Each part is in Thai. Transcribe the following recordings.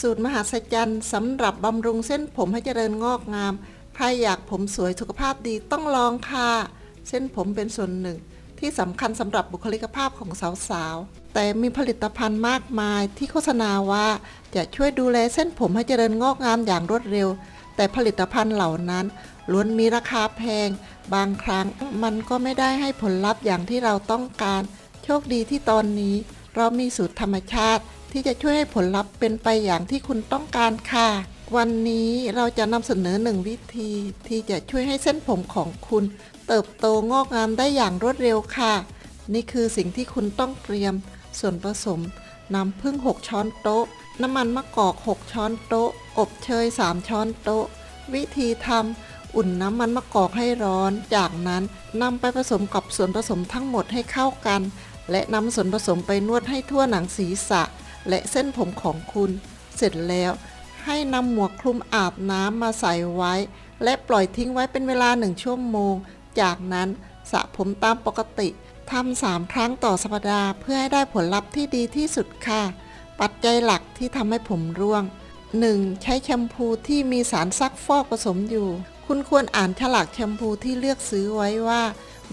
สูตรมหาศจรรย์สำหรับบำรุงเส้นผมให้เจริญงอกงาม ใครอยากผมสวยสุขภาพดีต้องลองค่ะ เส้นผมเป็นส่วนหนึ่ง ที่สำคัญสำหรับบุคลิกภาพของสาวๆ แต่มีผลิตภัณฑ์มากมายที่โฆษณาว่าจะช่วยดูแลเส้นผมให้เจริญงอกงามอย่างรวดเร็ว แต่ผลิตภัณฑ์เหล่านั้นล้วนมีราคาแพง บางครั้งมันก็ไม่ได้ให้ผลลัพธ์อย่างที่เราต้องการ โชคดีที่ตอนนี้เรามีสูตรธรรมชาติ ที่จะช่วยให้ผลลัพธ์เป็นไปอย่างที่คุณต้องการค่ะ วันนี้เราจะนำเสนอหนึ่งวิธีที่จะช่วยให้เส้นผมของคุณ เติบโตงอกงามได้อย่างรวดเร็วค่ะ นี่คือสิ่งที่คุณต้องเตรียม ส่วนผสมน้ำผึ้ง6 ช้อนโต๊ะ น้ำมันมะกอก 6 ช้อนโต๊ะ อบเชย 3 ช้อนโต๊ะ วิธีทำอุ่นน้ำมันมะกอกให้ร้อน จากนั้นนำไปผสมกับส่วนผสมทั้งหมดให้เข้ากัน และนำส่วนผสมไปนวดให้ทั่วหนังศีรษะ และเส้นผมของคุณ เสร็จแล้วให้นำหมวกคลุมอาบน้ำมาใส่ไว้ และปล่อยทิ้งไว้เป็นเวลาหนึ่งชั่วโมง จากนั้นสระผมตามปกติทำสามครั้งต่อสัปดาห์ เพื่อให้ได้ผลลัพธ์ที่ดีที่สุดค่ะ ปัจจัยหลักที่ทำให้ผมร่วง 1. ใช้แชมพูที่มีสารซักฟอกผสมอยู่ คุณควรอ่านฉลากแชมพูที่เลือกซื้อไว้ว่า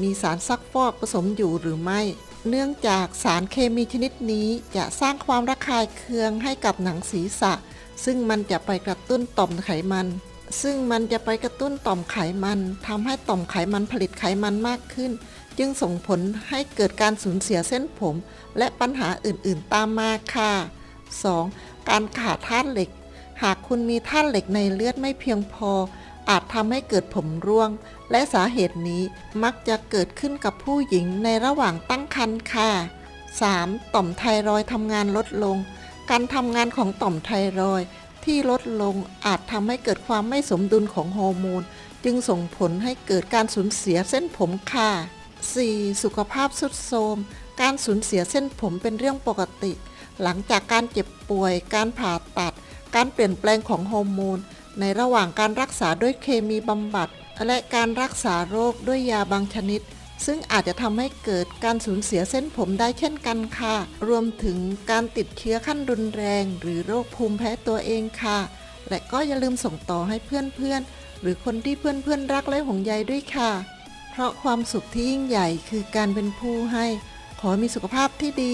มีสารซักฟอกผสมอยู่หรือไม่ เนื่องจากสารเคมีชนิดนี้จะสร้างความระคายเคืองให้กับหนังศีรษะ ซึ่งมันจะไปกระตุ้นต่อมไขมัน ซึ่งมันจะไปกระตุ้นต่อมไขมันทำให้ต่อมไขมันผลิตไขมันมากขึ้น จึงส่งผลให้เกิดการสูญเสียเส้นผม และปัญหาอื่นๆตามมาค่ะ 2. การขาดธาตุเหล็ก หากคุณมีธาตุเหล็กในเลือดไม่เพียงพอ อาจทำให้เกิดผมร่วง และสาเหตุนี้มักจะเกิดขึ้นกับผู้หญิงในระหว่างตั้งครรภ์ค่ะ 3. ต่อมไทรอยทำงานลดลง การทำงานของต่อมไทรอยที่ลดลงอาจทำให้เกิดความไม่สมดุลของฮอร์โมน จึงส่งผลให้เกิดการสูญเสียเส้นผมค่ะ 4. สุขภาพสุดโทรมการสูญเสียเส้นผมเป็นเรื่องปกติ หลังจากการเจ็บป่วย การผ่าตัด การเปลี่ยนแปลงของฮอร์โมน ในระหว่างการรักษาด้วยเคมีบำบัด และการรักษาโรคด้วยยาบางชนิด ซึ่งอาจจะทำให้เกิดการสูญเสียเส้นผมได้เช่นกันค่ะ รวมถึงการติดเชื้อขั้นรุนแรง หรือโรคภูมิแพ้ตัวเองค่ะ และก็อย่าลืมส่งต่อให้เพื่อนๆ หรือคนที่เพื่อนๆรักและห่วงใยด้วยค่ะ เพราะความสุขที่ยิ่งใหญ่คือการเป็นผู้ให้ ขอให้มีสุขภาพที่ดี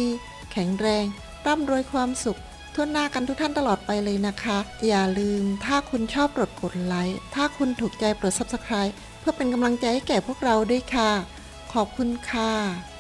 แข็งแรง ร่ำรวยความสุข ทั่วหน้ากันทุกท่านตลอดไปเลยนะคะ อย่าลืมถ้าคุณชอบโปรดกดไลค์ ถ้าคุณถูกใจโปรด subscribe เพื่อเป็นกำลังใจให้แก่พวกเราด้วยค่ะ ขอบคุณค่ะ